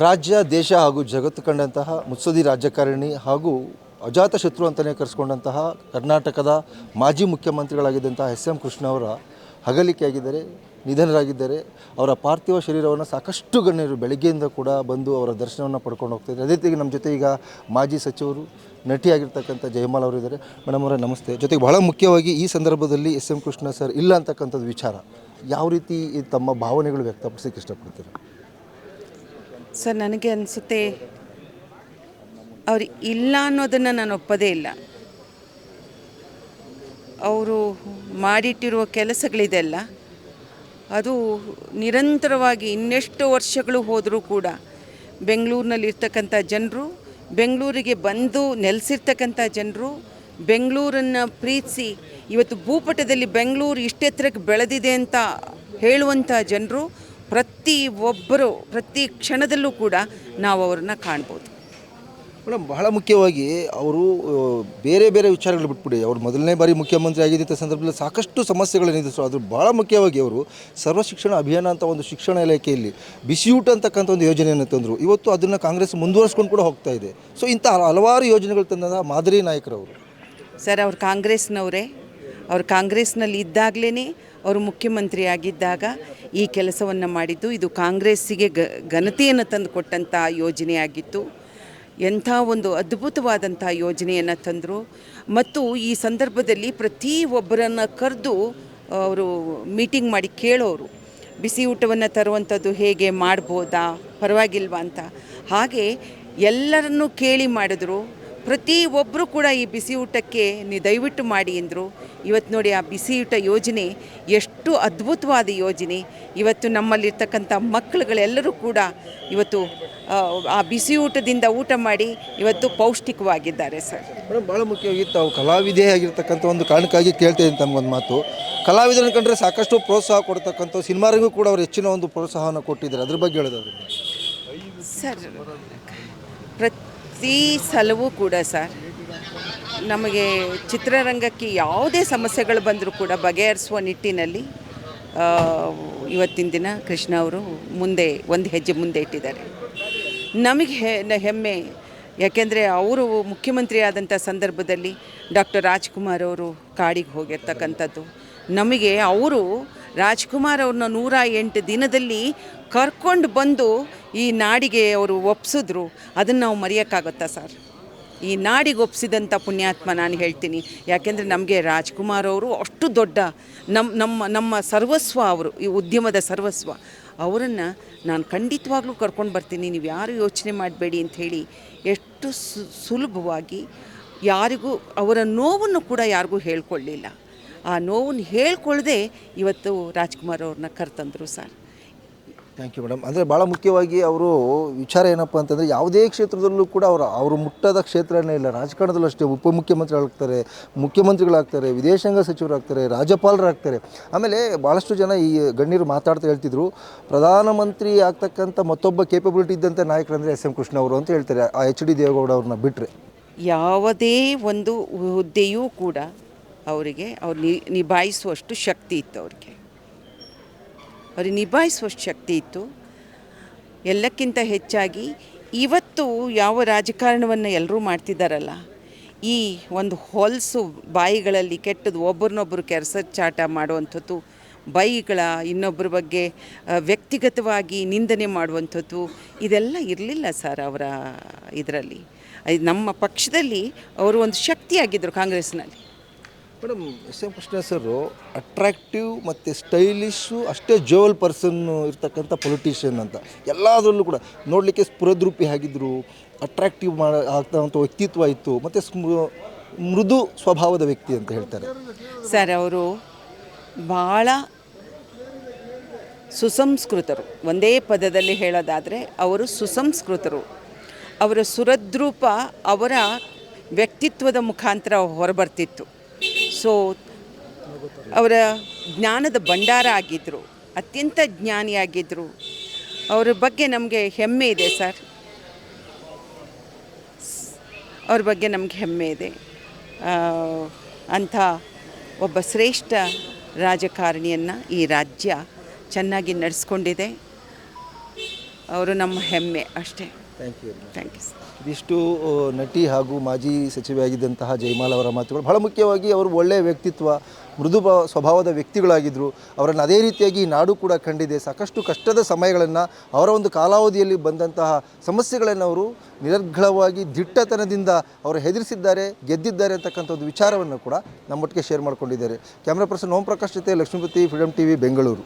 ರಾಜ್ಯ, ದೇಶ ಹಾಗೂ ಜಗತ್ತು ಕಂಡಂತಹ ಮುತ್ಸದಿ ರಾಜಕಾರಣಿ ಹಾಗೂ ಅಜಾತ ಶತ್ರು ಅಂತಲೇ ಕರೆಸ್ಕೊಂಡಂತಹ ಕರ್ನಾಟಕದ ಮಾಜಿ ಮುಖ್ಯಮಂತ್ರಿಗಳಾಗಿದ್ದಂತಹ ಎಸ್ ಎಂ ಕೃಷ್ಣ ಅವರ ಹಗಲಿಕೆಯಾಗಿದ್ದಾರೆ, ನಿಧನರಾಗಿದ್ದಾರೆ, ಅವರ ಪಾರ್ಥಿವ ಶರೀರವನ್ನು ಸಾಕಷ್ಟು ಗಣ್ಯರು ಬೆಳಗ್ಗೆಯಿಂದ ಕೂಡ ಬಂದು ಅವರ ದರ್ಶನವನ್ನು ಪಡ್ಕೊಂಡು ಹೋಗ್ತಿದ್ದಾರೆ ಅದೇ ರೀತಿ ನಮ್ಮ ಜೊತೆ ಈಗ ಮಾಜಿ ಸಚಿವರು, ನಟಿಯಾಗಿರ್ತಕ್ಕಂಥ ಜಯಮಾಲ್ ಅವರು ಇದ್ದಾರೆ. ಮೇಡಮ್ ಅವರೇ, ನಮಸ್ತೆ. ಜೊತೆಗೆ ಬಹಳ ಮುಖ್ಯವಾಗಿ ಈ ಸಂದರ್ಭದಲ್ಲಿ ಎಸ್ ಎಂ ಕೃಷ್ಣ ಸರ್ ಇಲ್ಲ ಅಂತಕ್ಕಂಥದ್ದು ವಿಚಾರ. ಯಾವ ರೀತಿ ತಮ್ಮ ಭಾವನೆಗಳು ವ್ಯಕ್ತಪಡಿಸೋಕ್ಕೆ ಇಷ್ಟಪಡ್ತೀರಾ? ಸರ್, ನನಗೆ ಅನಿಸುತ್ತೆ ಅವ್ರು ಇಲ್ಲ ಅನ್ನೋದನ್ನು ನಾನು ಒಪ್ಪದೇ ಇಲ್ಲ. ಅವರು ಮಾಡಿಟ್ಟಿರುವ ಕೆಲಸಗಳಿದೆಲ್ಲ ಅದು ನಿರಂತರವಾಗಿ ಇನ್ನೆಷ್ಟು ವರ್ಷಗಳು ಹೋದರೂ ಕೂಡ ಬೆಂಗಳೂರಿನಲ್ಲಿರ್ತಕ್ಕಂಥ ಜನರು, ಬೆಂಗಳೂರಿಗೆ ಬಂದು ನೆಲೆಸಿರ್ತಕ್ಕಂಥ ಜನರು, ಬೆಂಗಳೂರನ್ನು ಪ್ರೀತಿಸಿ ಇವತ್ತು ಭೂಪಟದಲ್ಲಿ ಬೆಂಗಳೂರು ಇಷ್ಟೆತ್ತರಕ್ಕೆ ಬೆಳೆದಿದೆ ಅಂತ ಹೇಳುವಂಥ ಜನರು ಪ್ರತಿ ಒಬ್ಬರು ಪ್ರತಿ ಕ್ಷಣದಲ್ಲೂ ಕೂಡ ನಾವು ಅವ್ರನ್ನ ಕಾಣ್ಬೋದು. ಮೇಡಮ್ ಬಹಳ ಮುಖ್ಯವಾಗಿ ಅವರು ಬೇರೆ ಬೇರೆ ವಿಚಾರಗಳು ಬಿಟ್ಬಿಡಿ. ಅವರು ಮೊದಲನೇ ಬಾರಿ ಮುಖ್ಯಮಂತ್ರಿ ಆಗಿದ್ದಂಥ ಸಂದರ್ಭದಲ್ಲಿ ಸಾಕಷ್ಟು ಸಮಸ್ಯೆಗಳನ್ನು ಸೊ ಅದು ಭಾಳ ಮುಖ್ಯವಾಗಿ ಅವರು ಸರ್ವ ಶಿಕ್ಷಣ ಅಭಿಯಾನ ಅಂತ ಒಂದು ಶಿಕ್ಷಣ ಇಲಾಖೆಯಲ್ಲಿ ಬಿಸಿಯೂಟ ಅಂತಕ್ಕಂಥ ಒಂದು ಯೋಜನೆಯನ್ನು ತಂದರು. ಇವತ್ತು ಅದನ್ನು ಕಾಂಗ್ರೆಸ್ ಮುಂದುವರಿಸ್ಕೊಂಡು ಕೂಡ ಹೋಗ್ತಾ ಇದೆ. ಸೊ ಇಂಥ ಹಲವಾರು ಯೋಜನೆಗಳು ತಂದ ಮಾದರಿ ನಾಯಕರವರು. ಸರ್ ಅವ್ರು ಕಾಂಗ್ರೆಸ್ನವರೇ. ಅವ್ರು ಕಾಂಗ್ರೆಸ್ನಲ್ಲಿ ಇದ್ದಾಗಲೇ ಅವರು ಮುಖ್ಯಮಂತ್ರಿ ಆಗಿದ್ದಾಗ ಈ ಕೆಲಸವನ್ನು ಮಾಡಿದ್ದು. ಇದು ಕಾಂಗ್ರೆಸ್ಸಿಗೆ ಗ, ಘನತೆಯನ್ನು ತಂದು ಕೊಟ್ಟಂಥ ಯೋಜನೆಯಾಗಿತ್ತು. ಎಂಥ ಒಂದು ಅದ್ಭುತವಾದಂಥ ಯೋಜನೆಯನ್ನು ತಂದರು. ಮತ್ತು ಈ ಸಂದರ್ಭದಲ್ಲಿ ಪ್ರತಿ ಒಬ್ಬರನ್ನು ಕರೆದು ಅವರು ಮೀಟಿಂಗ್ ಮಾಡಿ ಕೇಳೋರು. ಬಿಸಿ ಊಟವನ್ನು ತರುವಂಥದ್ದು ಹೇಗೆ ಮಾಡ್ಬೋದಾ, ಪರವಾಗಿಲ್ವಾ ಅಂತ. ಹಾಗೆ ಎಲ್ಲರನ್ನೂ ಕೇಳಿ ಮಾಡಿದ್ರು. ಪ್ರತಿ ಒಬ್ಬರು ಕೂಡ ಈ ಬಿಸಿ ಊಟಕ್ಕೆ ನೀವು ದಯವಿಟ್ಟು ಮಾಡಿ ಅಂದರು ಇವತ್ತು ನೋಡಿ ಆ ಬಿಸಿ ಊಟ ಯೋಜನೆ ಎಷ್ಟು ಅದ್ಭುತವಾದ ಯೋಜನೆ. ಇವತ್ತು ನಮ್ಮಲ್ಲಿರ್ತಕ್ಕಂಥ ಮಕ್ಕಳುಗಳೆಲ್ಲರೂ ಕೂಡ ಇವತ್ತು ಆ, ಆ ಬಿಸಿ ಊಟದಿಂದ ಊಟ ಮಾಡಿ ಇವತ್ತು ಪೌಷ್ಟಿಕವಾಗಿದ್ದಾರೆ ಸರ್. ಮೇಡಮ್ ಭಾಳ ಮುಖ್ಯವಾಗಿ ತಾವು ಕಲಾವಿದೆ ಆಗಿರ್ತಕ್ಕಂಥ ಒಂದು ಕಾರಣಕ್ಕಾಗಿ ಕೇಳ್ತಾ ಇದ್ದೀನಿ ತಮಗೊಂದು ಮಾತು. ಕಲಾವಿದರನ್ನ ಕಂಡ್ರೆ ಸಾಕಷ್ಟು ಪ್ರೋತ್ಸಾಹ ಕೊಡ್ತಕ್ಕಂಥ ಸಿನಿಮಾರಿಗೂ ಕೂಡ ಅವರು ಹೆಚ್ಚಿನ ಒಂದು ಪ್ರೋತ್ಸಾಹವನ್ನು ಕೊಟ್ಟಿದ್ದಾರೆ. ಅದ್ರ ಬಗ್ಗೆ ಹೇಳೋದಾದ್ರೆ. ಸರ್ ಪ್ರತಿ ಸಲವೂ ಕೂಡ ಸರ್, ನಮಗೆ ಚಿತ್ರರಂಗಕ್ಕೆ ಯಾವುದೇ ಸಮಸ್ಯೆಗಳು ಬಂದರೂ ಕೂಡ ಬಗೆಹರಿಸುವ ನಿಟ್ಟಿನಲ್ಲಿ ಇವತ್ತಿನ ದಿನ ಕೃಷ್ಣ ಅವರು ಮುಂದೆ, ಒಂದು ಹೆಜ್ಜೆ ಮುಂದೆ ಇಟ್ಟಿದ್ದಾರೆ. ನಮಗೆ ಹೆಮ್ಮೆ, ಯಾಕೆಂದರೆ ಅವರು ಮುಖ್ಯಮಂತ್ರಿ ಆದಂಥ ಸಂದರ್ಭದಲ್ಲಿ ಡಾಕ್ಟರ್ ರಾಜ್ಕುಮಾರ್ ಅವರು ಕಾಡಿಗೆ ಹೋಗಿರ್ತಕ್ಕಂಥದ್ದು ನಮಗೆ ಅವರು ರಾಜ್ಕುಮಾರ್ ಅವ್ರನ್ನ ನೂರ ಎಂಟು ದಿನದಲ್ಲಿ ಕರ್ಕೊಂಡು ಬಂದು ಈ ನಾಡಿಗೆ ಅವರು ಒಪ್ಸಿದ್ರು. ಅದನ್ನು ನಾವು ಮರೆಯೋಕ್ಕಾಗುತ್ತಾ ಸರ್? ಈ ನಾಡಿಗೆ ಒಪ್ಪಿಸಿದಂಥ ಪುಣ್ಯಾತ್ಮ ನಾನು ಹೇಳ್ತೀನಿ. ಯಾಕೆಂದರೆ ನಮಗೆ ರಾಜ್ಕುಮಾರ್ ಅವರು ಅಷ್ಟು ದೊಡ್ಡ ನಮ್ಮ ನಮ್ಮ ನಮ್ಮ ಸರ್ವಸ್ವ ಅವರು, ಈ ಉದ್ಯಮದ ಸರ್ವಸ್ವ. ಅವರನ್ನು ನಾನು ಖಂಡಿತವಾಗ್ಲೂ ಕರ್ಕೊಂಡು ಬರ್ತೀನಿ. ನೀವು ಯಾರು ಯೋಚನೆ ಮಾಡಬೇಡಿ ಅಂಥೇಳಿ ಎಷ್ಟು ಸು, ಸುಲಭವಾಗಿ ಯಾರಿಗೂ ಅವರ ನೋವನ್ನು ಕೂಡ ಯಾರಿಗೂ ಹೇಳ್ಕೊಳ್ಳಿಲ್ಲ. ಆ ನೋವನ್ನ ಹೇಳ್ಕೊಳ್ಳದೆ ಇವತ್ತು ರಾಜ್ಕುಮಾರ್ ಅವ್ರನ್ನ ಕರ್ತಂದ್ರು ಸರ್. ಥ್ಯಾಂಕ್ ಯು ಮೇಡಮ್ ಅಂದರೆ ಭಾಳ ಮುಖ್ಯವಾಗಿ ಅವರು ವಿಚಾರ ಏನಪ್ಪ ಅಂತಂದರೆ ಯಾವುದೇ ಕ್ಷೇತ್ರದಲ್ಲೂ ಕೂಡ ಅವರು ಅವರು ಮುಟ್ಟದ ಕ್ಷೇತ್ರನೇ ಇಲ್ಲ. ರಾಜಕಾರಣದಲ್ಲೂ ಅಷ್ಟೇ ಉಪಮುಖ್ಯಮಂತ್ರಿಗಳಾಗ್ತಾರೆ ಮುಖ್ಯಮಂತ್ರಿಗಳಾಗ್ತಾರೆ ವಿದೇಶಾಂಗ ಸಚಿವರಾಗ್ತಾರೆ ರಾಜ್ಯಪಾಲರಾಗ್ತಾರೆ. ಆಮೇಲೆ ಭಾಳಷ್ಟು ಜನ ಈ ಗಣ್ಯರು ಮಾತಾಡ್ತಾ ಹೇಳ್ತಿದ್ರು. ಪ್ರಧಾನಮಂತ್ರಿ ಆಗ್ತಕ್ಕಂಥ ಮತ್ತೊಬ್ಬ ಕೇಪಬಿಲಿಟಿ ಇದ್ದಂಥ ನಾಯಕರಂದರೆ ಎಸ್ ಎಂ ಕೃಷ್ಣ ಅವರು ಅಂತ ಹೇಳ್ತಾರೆ ಆ ಎಚ್ ಡಿ ದೇವೇಗೌಡ ಅವ್ರನ್ನ ಬಿಟ್ಟರೆ ಯಾವುದೇ ಒಂದು ಹುದ್ದೆಯೂ ಕೂಡ ಅವರಿಗೆ, ಅವ್ರು ನಿ, ನಿಭಾಯಿಸುವಷ್ಟು ಶಕ್ತಿ ಇತ್ತು ಅವ್ರಿಗೆ. ಅವ್ರಿಗೆ ನಿಭಾಯಿಸುವಷ್ಟು ಶಕ್ತಿ ಇತ್ತು. ಎಲ್ಲಕ್ಕಿಂತ ಹೆಚ್ಚಾಗಿ ಇವತ್ತು ಯಾವ ರಾಜಕಾರಣವನ್ನು ಎಲ್ಲರೂ ಮಾಡ್ತಿದ್ದಾರಲ್ಲ ಈ ಒಂದು ಹೊಲಸು ಬಾಯಿಗಳಲ್ಲಿ ಕೆಟ್ಟದ್ದು ಒಬ್ಬರನ್ನೊಬ್ಬರು ಕೆರಸ ಚಾಟ ಮಾಡುವಂಥದ್ದು, ಬೈಗಳ ಇನ್ನೊಬ್ಬರ ಬಗ್ಗೆ ವ್ಯಕ್ತಿಗತವಾಗಿ ನಿಂದನೆ ಮಾಡುವಂಥದ್ದು, ಇದೆಲ್ಲ ಇರಲಿಲ್ಲ ಸರ್ ಅವರ ಇದರಲ್ಲಿ. ನಮ್ಮ ಪಕ್ಷದಲ್ಲಿ ಅವರು ಒಂದು ಶಕ್ತಿಯಾಗಿದ್ದರು ಕಾಂಗ್ರೆಸ್ನಲ್ಲಿ. Madam, S M Krishna sir attractive ಮತ್ತು ಸ್ಟೈಲಿಶು ಅಷ್ಟೇ ಜೋವಲ್ ಪರ್ಸನ್ ಇರ್ತಕ್ಕಂಥ ಪೊಲಿಟಿಷಿಯನ್ ಅಂತ. ಎಲ್ಲದರಲ್ಲೂ ಕೂಡ ನೋಡಲಿಕ್ಕೆ ಸ್ಫುರದ್ರೂಪಿ ಆಗಿದ್ದರು ಅಟ್ರಾಕ್ಟಿವ್ ಮಾಡ, ಆಗ್ತಕ್ಕಂಥ ವ್ಯಕ್ತಿತ್ವ ಇತ್ತು, ಮತ್ತು ಮೃದು ಸ್ವಭಾವದ ವ್ಯಕ್ತಿ ಅಂತ ಹೇಳ್ತಾರೆ. ಸರ್, ಅವರು ಭಾಳ ಸುಸಂಸ್ಕೃತರು. ಒಂದೇ ಪದದಲ್ಲಿ ಹೇಳೋದಾದರೆ ಅವರು ಸುಸಂಸ್ಕೃತರು. ಅವರ ಸುರದ್ರೂಪ ಅವರ ವ್ಯಕ್ತಿತ್ವದ ಮುಖಾಂತರ ಹೊರಬರ್ತಿತ್ತು. ಸೊ, ಅವರ ಜ್ಞಾನದ ಭಂಡಾರ ಆಗಿದ್ದರು ಅತ್ಯಂತ ಜ್ಞಾನಿಯಾಗಿದ್ದರು ಅವರ ಬಗ್ಗೆ ನಮಗೆ ಹೆಮ್ಮೆ ಇದೆ ಸರ್. ಅವ್ರ ಬಗ್ಗೆ ನಮಗೆ ಹೆಮ್ಮೆ ಇದೆ. ಅಂಥ ಒಬ್ಬ ಶ್ರೇಷ್ಠ ರಾಜಕಾರಣಿಯನ್ನು ಈ ರಾಜ್ಯ ಚೆನ್ನಾಗಿ ನಡೆಸ್ಕೊಂಡಿದೆ. ಅವರು ನಮ್ಮ ಹೆಮ್ಮೆ ಅಷ್ಟೇ. ಥ್ಯಾಂಕ್ ಯು ಥ್ಯಾಂಕ್ ಯು ಇದಿಷ್ಟು ನಟಿ ಹಾಗೂ ಮಾಜಿ ಸಚಿವೆಯಾಗಿದ್ದಂತಹ ಜಯಮಾಲ ಅವರ ಮಾತುಗಳು. ಬಹಳ ಮುಖ್ಯವಾಗಿ ಅವರು ಒಳ್ಳೆಯ ವ್ಯಕ್ತಿತ್ವ ಮೃದು ಸ್ವಭಾವದ ವ್ಯಕ್ತಿಗಳಾಗಿದ್ದರು ಅವರನ್ನು ಅದೇ ರೀತಿಯಾಗಿ ಈ ನಾಡು ಕೂಡ ಕಂಡಿದೆ. ಸಾಕಷ್ಟು ಕಷ್ಟದ ಸಮಯಗಳನ್ನು ಅವರ ಒಂದು ಕಾಲಾವಧಿಯಲ್ಲಿ ಬಂದಂತಹ ಸಮಸ್ಯೆಗಳನ್ನು ಅವರು ನಿರರ್ಗಳವಾಗಿ ದಿಟ್ಟತನದಿಂದ ಅವರು ಹೆದರಿಸಿದ್ದಾರೆ ಗೆದ್ದಿದ್ದಾರೆ ಅಂತಕ್ಕಂಥ ಒಂದು ವಿಚಾರವನ್ನು ಕೂಡ ನಮ್ಮೊಟ್ಟಿಗೆ ಶೇರ್ ಮಾಡ್ಕೊಂಡಿದ್ದಾರೆ. ಕ್ಯಾಮ್ರಾ ಪರ್ಸನ್ ಓಂ ಪ್ರಕಾಶ್ ಜೊತೆ ಲಕ್ಷ್ಮೀಪತಿ ಫ್ರೀಡಮ್ ಟಿವಿ ಬೆಂಗಳೂರು.